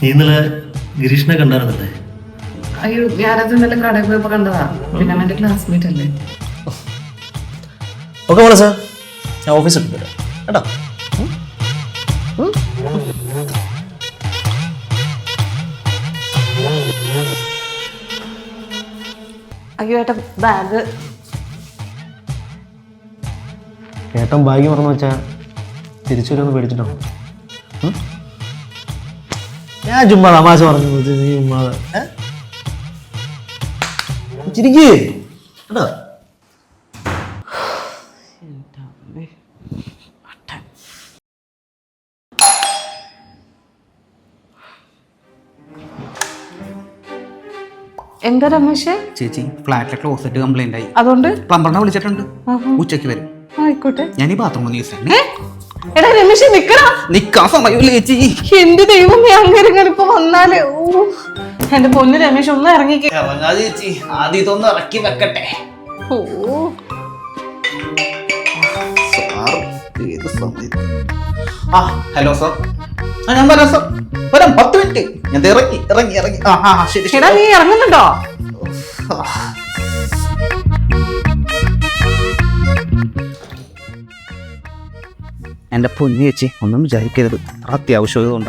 നീ ഇന്നലെ ഗിരീഷിനെ കണ്ടായിരുന്നല്ലേ? അയ്യോ ഞാനത് ഇന്നലെ കടയിൽ പോയപ്പോ കണ്ടതാ. പിന്നെ അവന്റെ ക്ലാസ്മേറ്റ് അല്ലേ? ഓക്കെ മോളെ സാർ. ഞാൻ ഓഫീസിൽ വരാം. കേട്ടോ? അയ്യോ ഏട്ടാ ബാഗ് ഏട്ടൻ ബാഗ് മറന്നു വെച്ചാ തിരിച്ചു വരുമെന്ന് പേടിച്ചിട്ടോ? ഞാൻ ചുമ്മാ തമാശ പറഞ്ഞു നീ ചുമ്മാ ചിരിക്കേ. കേട്ടോ എന്താ രമേശ്? ചേച്ചി ഫ്ലാറ്റിലെ ക്ലോസറ്റ് കംപ്ലൈന്റ് ആയി. അതുകൊണ്ട്? പ്ലംബറിനെ വിളിച്ചിട്ടുണ്ട്. ഉച്ചയ്ക്ക് വരും. ആയിക്കോട്ടെ. ഞാൻ ഈ ബാത്റൂമിൽ യൂസ് ചെയ്യണേ എടാ രമേശ് നിക്കടാ. നിക്കാൻ സമയമില്ല ചേച്ചി എന്റെ ദൈവമേ അങ്ങനെ ഇപ്പൊ വന്നാൽ? ഓ എന്റെ പൊന്ന് രമേശ് ഒന്ന് ഇറങ്ങിക്കേ. ഇറങ്ങാ ചേച്ചി. ആദ്യം ഇതൊന്ന് ഇറക്കി വെക്കട്ടെ. ഓ. സാർ ഏത് സമയത്ത്? ആ ഹലോ സാർ. ആ ഞാൻ വരാം സാർ. വരാം പത്ത് മിനിറ്റ്. ഞാൻ ഇറങ്ങി ഇറങ്ങി ഇറങ്ങി. ആ ആ, ശരി എടാ ശരി നീ ഇറങ്ങുന്നുണ്ടോ? എന്റെ പൊന്നി ചേച്ചി ഒന്നും വിചാരിക്കരുത്. അത്യാവശ്യം.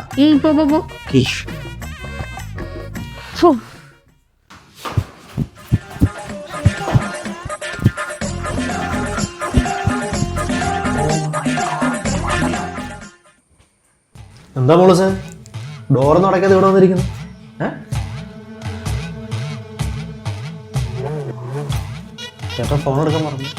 എന്താ മോൾ സാർ? ഡോറൊന്നും അടയ്ക്കാതെ ഇവിടെ വന്നിരിക്കുന്നു? ചേട്ടൻ ഫോൺ എടുക്കാൻ പറഞ്ഞു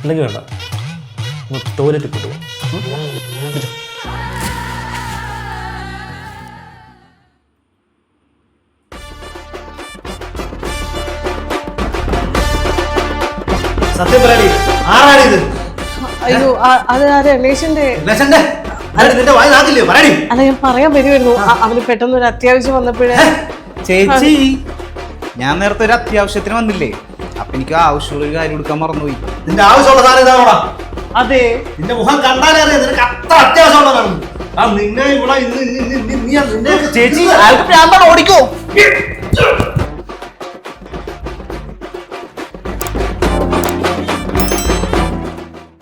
അല്ലെങ്കിൽ വേണ്ട. ടോയ്ലറ്റിൽ കൊണ്ടുപോകാം സത്യം പറയാടി ആരാണിത്? അയ്യോ ആ- അത് ആ രമേശിന്റെ ലക്ഷന്റെ നിന്റെ വായി നാക്കില്ലേ പറയടി അല്ല ഞാൻ പറയാൻ വരുമായിരുന്നു അവന് പെട്ടെന്ന് ഒരു അത്യാവശ്യം വന്നപ്പോഴേ ചേച്ചി ഞാൻ നേരത്തെ ഒരു അത്യാവശ്യത്തിന് വന്നില്ലേ അപ്പൊ എനിക്ക് ആവശ്യമുള്ള ഒരു കാര്യം എടുക്കാൻ മറന്നുപോയി നിന്റെ ആവശ്യമുള്ള സാധനം ഇതാണോടാ അതെ നിന്റെ മുഖം കണ്ടാലേ അറിയാം നിനക്ക് അത്ര അത്യാവശ്യമുള്ളതാണ് ആ നിന്നെ ഇവിടെ ഇന്ന് ഇന്ന് ഇന്ന് ഇന്ന് നീ നിന്നെ ചേച്ചി ഓടിക്കോ